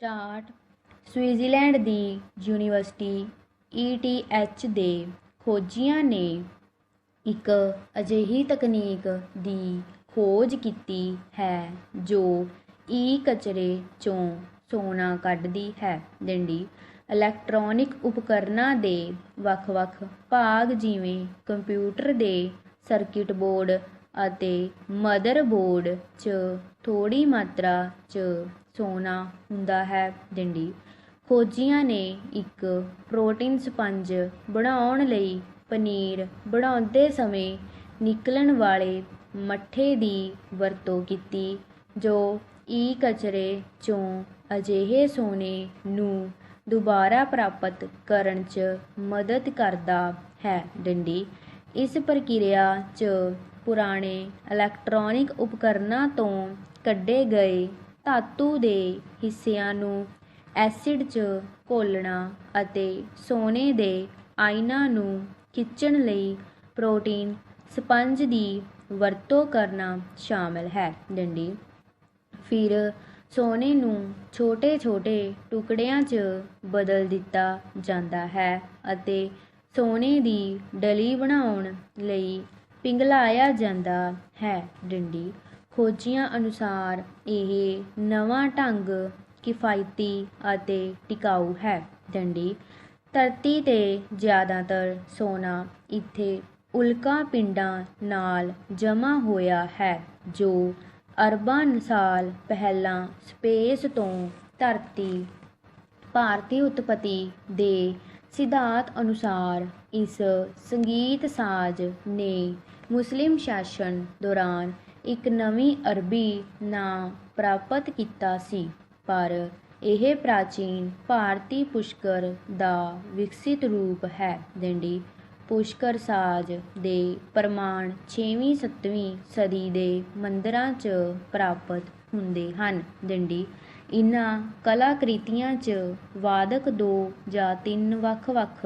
Start Switzerland ਦੀ university ETH ਦੇ ਖੋਜੀਆਂ ਨੇ ਇੱਕ ਅਜਿਹੀ ਤਕਨੀਕ ਦੀ ਖੋਜ ਕੀਤੀ ਹੈ ਜੋ ਈ ਕਚਰੇ ਚੋਂ ਸੋਨਾ ਕੱਢਦੀ ਹੈ। ਡੰਡੀ, ਇਲੈਕਟ੍ਰੋਨਿਕ ਉਪਕਰਨਾਂ ਦੇ ਵੱਖ-ਵੱਖ ਭਾਗ ਜਿਵੇਂ ਕੰਪਿਊਟਰ ਦੇ ਸਰਕਿਟ ਬੋਰਡ ਅਤੇ ਮਦਰਬੋਰਡ 'ਚ ਥੋੜ੍ਹੀ ਮਾਤਰਾ 'ਚ ਸੋਨਾ ਹੁੰਦਾ ਹੈ ਡੰਡੀ। ਖੋਜੀਆਂ ਨੇ ਇੱਕ ਪ੍ਰੋਟੀਨ ਸਪੰਜ ਬਣਾਉਣ ਲਈ ਪਨੀਰ ਬਣਾਉਂਦੇ ਸਮੇਂ ਨਿਕਲਣ ਵਾਲੇ ਮੱਠੇ ਦੀ ਵਰਤੋਂ ਕੀਤੀ, ਜੋ ਈ ਕਚਰੇ ਚੋਂ ਅਜਿਹੇ ਸੋਨੇ ਨੂੰ ਦੁਬਾਰਾ ਪ੍ਰਾਪਤ ਕਰਨ 'ਚ ਮਦਦ ਕਰਦਾ ਹੈ ਡੰਡੀ। ਇਸ ਪ੍ਰਕਿਰਿਆ 'ਚ ਪੁਰਾਣੇ ਇਲੈਕਟ੍ਰੋਨਿਕ ਉਪਕਰਨਾਂ ਤੋਂ ਕੱਢੇ ਗਏ ਧਾਤੂ ਦੇ ਹਿੱਸਿਆਂ ਨੂੰ ਐਸਿਡ 'ਚ ਘੋਲਣਾ ਅਤੇ ਸੋਨੇ ਦੇ ਆਇਨਾਂ ਨੂੰ ਖਿੱਚਣ ਲਈ ਪ੍ਰੋਟੀਨ ਸਪੰਜ ਦੀ ਵਰਤੋਂ ਕਰਨਾ ਸ਼ਾਮਲ ਹੈ। ਡੰਡੀ। ਫਿਰ ਸੋਨੇ ਨੂੰ ਛੋਟੇ-ਛੋਟੇ ਟੁਕੜਿਆਂ 'ਚ ਬਦਲ ਦਿੱਤਾ ਜਾਂਦਾ ਹੈ ਅਤੇ ਸੋਨੇ ਦੀ ਡਲੀ ਬਣਾਉਣ ਲਈ ਪਿਘਲਾਇਆ ਜਾਂਦਾ ਹੈ। ਡੰਡੀ। ਖੋਜੀਆਂ ਅਨੁਸਾਰ ਇਹ ਨਵਾਂ ਢੰਗ, ਕਿਫਾਇਤੀ ਅਤੇ ਟਿਕਾਊ ਹੈ। ਡੰਡੀ ਧਰਤੀ 'ਤੇ ਜ਼ਿਆਦਾਤਰ ਸੋਨਾ ਇੱਥੇ ਉਲਕਾ ਪਿੰਡਾਂ ਨਾਲ ਜਮ੍ਹਾਂ ਹੋਇਆ ਹੈ, ਜੋ ਅਰਬਾਂ ਸਾਲ ਪਹਿਲਾਂ ਸਪੇਸ ਤੋਂ ਧਰਤੀ ਭਾਰਤੀ ਉਤਪਤੀ ਦੇ ਸਿਧਾਂਤ ਅਨੁਸਾਰ ਇਸ ਸੰਗੀਤ ਸਾਜ਼ ਨੇ ਮੁਸਲਿਮ ਸ਼ਾਸਨ ਦੌਰਾਨ ਇੱਕ ਨਵੀਂ ਅਰਬੀ ਨਾਂ ਪ੍ਰਾਪਤ ਕੀਤਾ ਸੀ, ਪਰ ਇਹ ਪ੍ਰਾਚੀਨ ਭਾਰਤੀ ਪੁਸ਼ਕਰ ਦਾ ਵਿਕਸਿਤ ਰੂਪ ਹੈ। ਡੰਡੀ ਪੁਸ਼ਕਰ ਸਾਜ਼ ਦੇ ਪ੍ਰਮਾਣ 6ਵੀਂ 7ਵੀਂ ਸਦੀ ਦੇ ਮੰਦਰਾਂ 'ਚ ਪ੍ਰਾਪਤ ਹੁੰਦੇ ਹਨ। ਡੰਡੀ ਇਨ੍ਹਾਂ ਕਲਾਕ੍ਰਿਤੀਆਂ 'ਚ ਵਾਦਕ ਦੋ ਜਾਂ ਤਿੰਨ ਵੱਖ-ਵੱਖ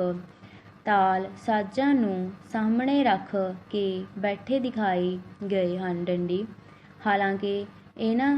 ਤਾਲ ਸਾਜ਼ਾਂ ਨੂੰ ਸਾਹਮਣੇ ਰੱਖ ਕੇ ਬੈਠੇ ਦਿਖਾਈ ਗਏ ਹਨ ਡੰਡੀ। ਹਾਲਾਂਕਿ ਇਹਨਾਂ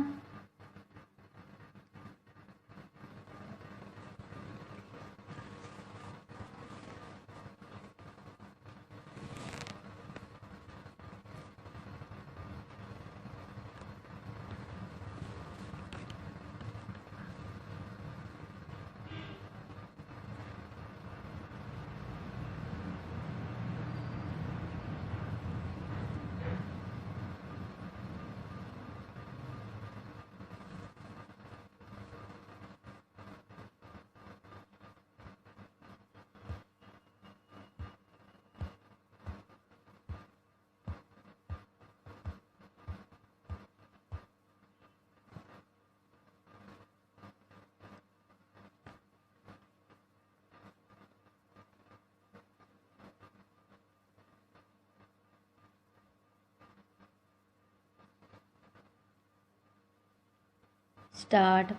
ਸਟਾਰਟ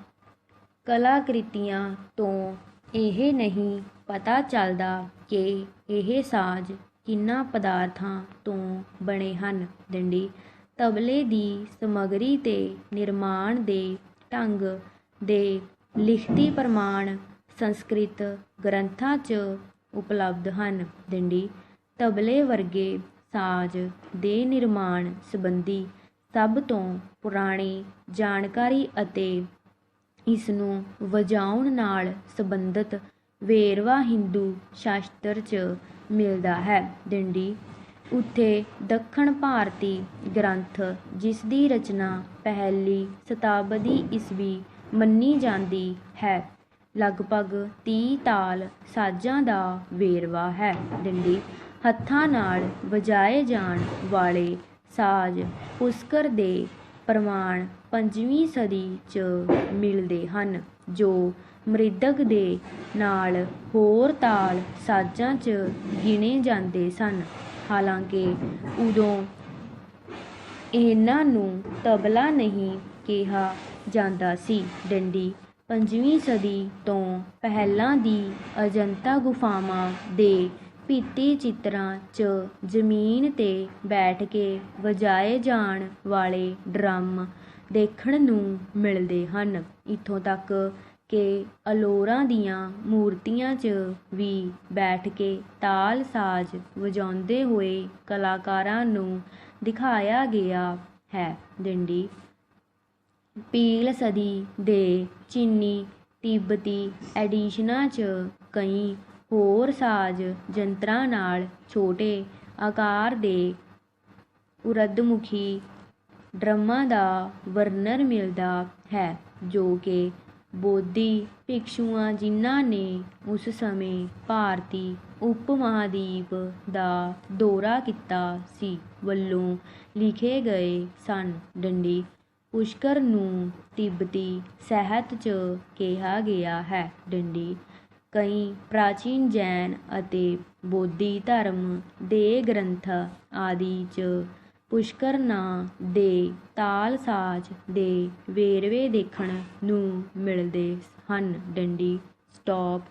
ਕਲਾਕ੍ਰਿਤੀਆਂ ਤੋਂ ਇਹ ਨਹੀਂ ਪਤਾ ਚੱਲਦਾ ਕਿ ਇਹ ਸਾਜ਼ ਕਿੰਨਾਂ ਪਦਾਰਥਾਂ ਤੋਂ ਬਣੇ ਹਨ। ਡੰਡੀ, ਤਬਲੇ ਦੀ ਸਮੱਗਰੀ ਤੇ ਨਿਰਮਾਣ ਦੇ ਢੰਗ ਦੇ ਲਿਖਤੀ ਪ੍ਰਮਾਣ ਸੰਸਕ੍ਰਿਤ ਗ੍ਰੰਥਾਂ 'ਚ ਉਪਲਬਧ ਹਨ। ਡੰਡੀ, ਤਬਲੇ ਵਰਗੇ ਸਾਜ਼ ਦੇ ਨਿਰਮਾਣ ਸੰਬੰਧੀ ਸਭ ਤੋਂ ਪੁਰਾਣੀ ਜਾਣਕਾਰੀ ਅਤੇ ਇਸ ਨੂੰ ਵਜਾਉਣ ਨਾਲ ਸੰਬੰਧਿਤ ਵੇਰਵਾ ਹਿੰਦੂ ਸ਼ਾਸਤਰ 'ਚ ਮਿਲਦਾ ਹੈ। ਡੰਡੀ। ਉੱਥੇ ਦੱਖਣ ਭਾਰਤੀ ਗ੍ਰੰਥ, ਜਿਸ ਦੀ ਰਚਨਾ ਪਹਿਲੀ ਸ਼ਤਾਬਦੀ ਈਸਵੀ ਮੰਨੀ ਜਾਂਦੀ ਹੈ, ਲਗਭਗ 30 ਤਾਲ ਸਾਜ਼ਾਂ ਦਾ ਵੇਰਵਾ ਹੈ। ਡੰਡੀ। ਹੱਥਾਂ ਨਾਲ ਵਜਾਏ ਜਾਣ ਵਾਲੇ ਸਾਜ਼ ਪੁਸ਼ਕਰ ਦੇ ਪ੍ਰਮਾਣ ਪੰਜਵੀਂ ਸਦੀ 'ਚ ਮਿਲਦੇ ਹਨ, ਜੋ ਮ੍ਰਿਦੰਗ ਦੇ ਨਾਲ ਹੋਰ ਤਾਲ ਸਾਜ਼ਾਂ 'ਚ ਗਿਣੇ ਜਾਂਦੇ ਸਨ। ਹਾਲਾਂਕਿ ਉਦੋਂ ਇਹਨਾਂ ਨੂੰ ਤਬਲਾ ਨਹੀਂ ਕਿਹਾ ਜਾਂਦਾ ਸੀ। ਡੰਡੀ ਪੰਜਵੀਂ ਸਦੀ ਤੋਂ ਪਹਿਲਾਂ ਦੀ ਅਜੰਤਾ ਗੁਫਾਵਾਂ ਦੇ ਭਿੱਤੀ ਚਿੱਤਰਾਂ 'ਚ ਜ਼ਮੀਨ 'ਤੇ ਬੈਠ ਕੇ ਵਜਾਏ ਜਾਣ ਵਾਲੇ ਡਰਮ ਦੇਖਣ ਨੂੰ ਮਿਲਦੇ ਹਨ। ਇੱਥੋਂ ਤੱਕ ਕਿ ਅਲੋਰਾਂ ਦੀਆਂ ਮੂਰਤੀਆਂ 'ਚ ਵੀ ਬੈਠ ਕੇ ਤਾਲ ਸਾਜ਼ ਵਜਾਉਂਦੇ ਹੋਏ ਕਲਾਕਾਰਾਂ ਨੂੰ ਦਿਖਾਇਆ ਗਿਆ ਹੈ। ਡੰਡੀ ਪੀਲ ਸਦੀ ਦੇ ਚੀਨੀ ਤਿੱਬਤੀ ਐਡੀਸ਼ਨਾਂ 'ਚ ਕਈ ਹੋਰ ਸਾਜ਼ ਯੰਤਰਾਂ ਨਾਲ ਛੋਟੇ ਆਕਾਰ ਦੇ ਉਰਦਮੁਖੀ ਡਰਮਾਂ ਦਾ ਵਰਣਨ ਮਿਲਦਾ ਹੈ, ਜੋ ਕਿ ਬੋਧੀ ਭਿਕਸ਼ੂਆਂ ਜਿਨ੍ਹਾਂ ਨੇ ਉਸ ਸਮੇਂ ਭਾਰਤੀ ਉਪ ਮਹਾਦੀਪ ਦਾ ਦੌਰਾ ਕੀਤਾ ਸੀ, ਵੱਲੋਂ ਲਿਖੇ ਗਏ ਸਨ। ਡੰਡੀ ਪੁਸ਼ਕਰ ਨੂੰ ਤਿੱਬਤੀ ਸਾਹਿਤ 'ਚ ਕਿਹਾ ਗਿਆ ਹੈ। ਡੰਡੀ ਕਈ ਪ੍ਰਾਚੀਨ ਜੈਨ ਅਤੇ ਬੋਧੀ ਧਰਮ ਦੇ ਗ੍ਰੰਥ ਆਦਿ 'ਚ ਪੁਸ਼ਕਰ ਨਾਂ ਦੇ ਤਾਲ ਸਾਜ਼ ਦੇ ਵੇਰਵੇ ਦੇਖਣ ਨੂੰ ਮਿਲਦੇ ਹਨ। ਡੰਡੀ, ਸਟੋਪ